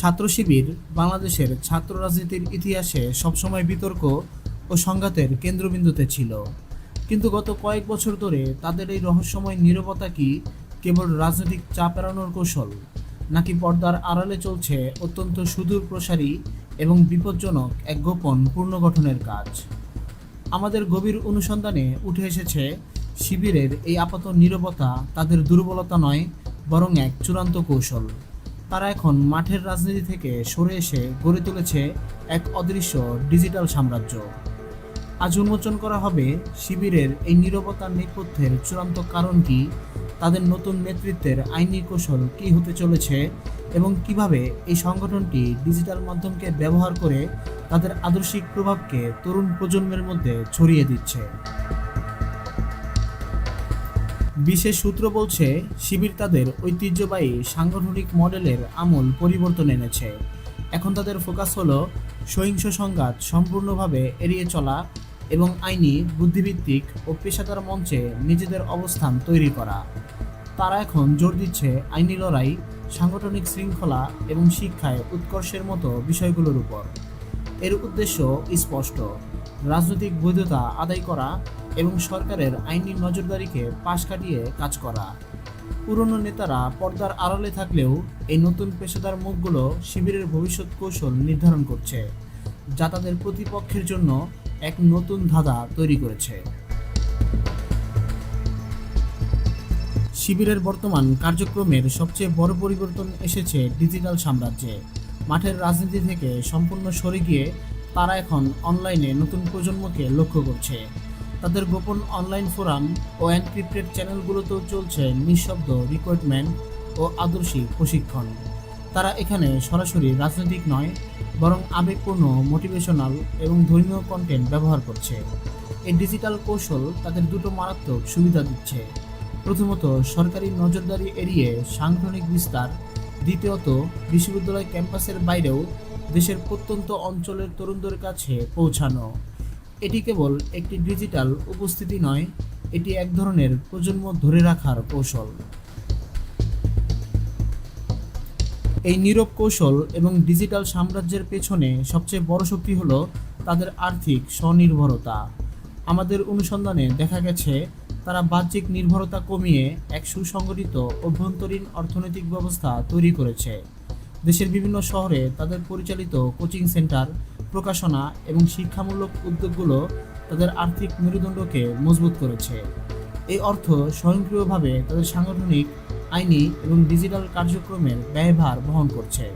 ছাত্র শিবির বাংলাদেশের ছাত্র রাজনীতির ইতিহাসে সবসময় বিতর্ক ও সংঘাতের কেন্দ্রবিন্দুতে ছিল। কিন্তু গত কয়েক বছর ধরে তাদের এই রহস্যময় নীরবতা কি কেবল রাজনৈতিক চাপ এড়ানোর কৌশল, নাকি পর্দার আড়ালে চলছে অত্যন্ত সুদূর প্রসারী এবং বিপজ্জনক এক গোপন পুনর্গঠনের কাজ? আমাদের গভীর অনুসন্ধানে উঠে এসেছে, শিবিরের এই আপাত নীরবতা তাদের দুর্বলতা নয়, বরং এক চূড়ান্ত কৌশল। তারা এখন মাঠের রাজনীতি থেকে সরে এসে গড়ে তুলেছে এক অদৃশ্য ডিজিটাল সাম্রাজ্য। আজ উন্মোচন করা হবে শিবিরের এই নীরবতার নেপথ্যের চূড়ান্ত কারণ কি, তাদের নতুন নেতৃত্বের আইনি কৌশল কী হতে চলেছে, এবং কীভাবে এই সংগঠনটি ডিজিটাল মাধ্যমকে ব্যবহার করে তাদের আদর্শিক প্রভাবকে তরুণ প্রজন্মের মধ্যে ছড়িয়ে দিচ্ছে। বিশেষ সূত্র বলছে, শিবির তাদের ঐতিহ্যবাহী সাংগঠনিক মডেলের আমূল পরিবর্তন এনেছে। এখন তাদের ফোকাস হলো সহিংস সংঘাত সম্পূর্ণভাবে এড়িয়ে চলা এবং আইনি বুদ্ধিভিত্তিক ও পেশাদার মঞ্চে নিজেদের অবস্থান তৈরি করা। তারা এখন জোর দিচ্ছে আইনি লড়াই, সাংগঠনিক শৃঙ্খলা এবং শিক্ষায় উৎকর্ষের মতো বিষয়গুলোর উপর। এর উদ্দেশ্য স্পষ্ট, রাজনৈতিক বৈধতা আদায় করা এবং সরকারের আইনি নজরদারিকে পাশ কাটিয়ে কাজ করা। পুরনো নেতারা পর্দার আড়ালে থাকলেও এই নতুন পেশাদার মুখগুলো শিবিরের ভবিষ্যৎ কৌশল নির্ধারণ করছে, যা তাদের প্রতিপক্ষের জন্য এক নতুন ধাঁধা তৈরি করেছে। শিবিরের বর্তমান কার্যক্রমের সবচেয়ে বড় পরিবর্তন এসেছে ডিজিটাল সাম্রাজ্যে। মাঠের রাজনীতি থেকে সম্পূর্ণ সরে গিয়ে তারা এখন অনলাইনে নতুন প্রজন্মকে লক্ষ্য করছে। তাদের গোপন অনলাইন ফোরাম ও এনক্রিপ্টেড চ্যানেলগুলোতেও চলছে নিঃশব্দ রিক্রুটমেন্ট ও আদর্শিক প্রশিক্ষণ। তারা এখানে সরাসরি রাজনৈতিক নয়, বরং আবেগপূর্ণ, মোটিভেশনাল এবং ধর্মীয় কন্টেন্ট ব্যবহার করছে। এই ডিজিটাল কৌশল তাদের দুটো মারাত্মক সুবিধা দিচ্ছে। প্রথমত, সরকারি নজরদারি এড়িয়ে সাংগঠনিক বিস্তার, দ্বিতীয়ত, বিশ্ববিদ্যালয় ক্যাম্পাসের বাইরেও দেশের প্রত্যন্ত অঞ্চলের তরুণদের কাছে পৌঁছানো। এটি কেবল একটি ডিজিটাল উপস্থিতি নয়, এটি এক ধরনের প্রজন্ম ধরে রাখার কৌশল। এই নীরব কৌশল এবং ডিজিটাল সাম্রাজ্যের পেছনে সবচেয়ে বড় শক্তি হলো তাদের আর্থিক স্বনির্ভরতা। আমাদের অনুসন্ধানে দেখা গেছে, তারা বাহ্যিক নির্ভরতা কমিয়ে এক সুসংগঠিত অভ্যন্তরীণ অর্থনৈতিক ব্যবস্থা তৈরি করেছে। দেশের বিভিন্ন শহরে তাদের পরিচালিত কোচিং সেন্টার, প্রকাশনা এবং শিক্ষামূলক উদ্যোগগুলো তাদের আর্থিক মেরুদণ্ডকে মজবুত করেছে। এই অর্থ স্বয়ংক্রিয়ভাবে তাদের সাংগঠনিক, আইনি এবং ডিজিটাল কার্যক্রমের ব্যয়ভার বহন করছে।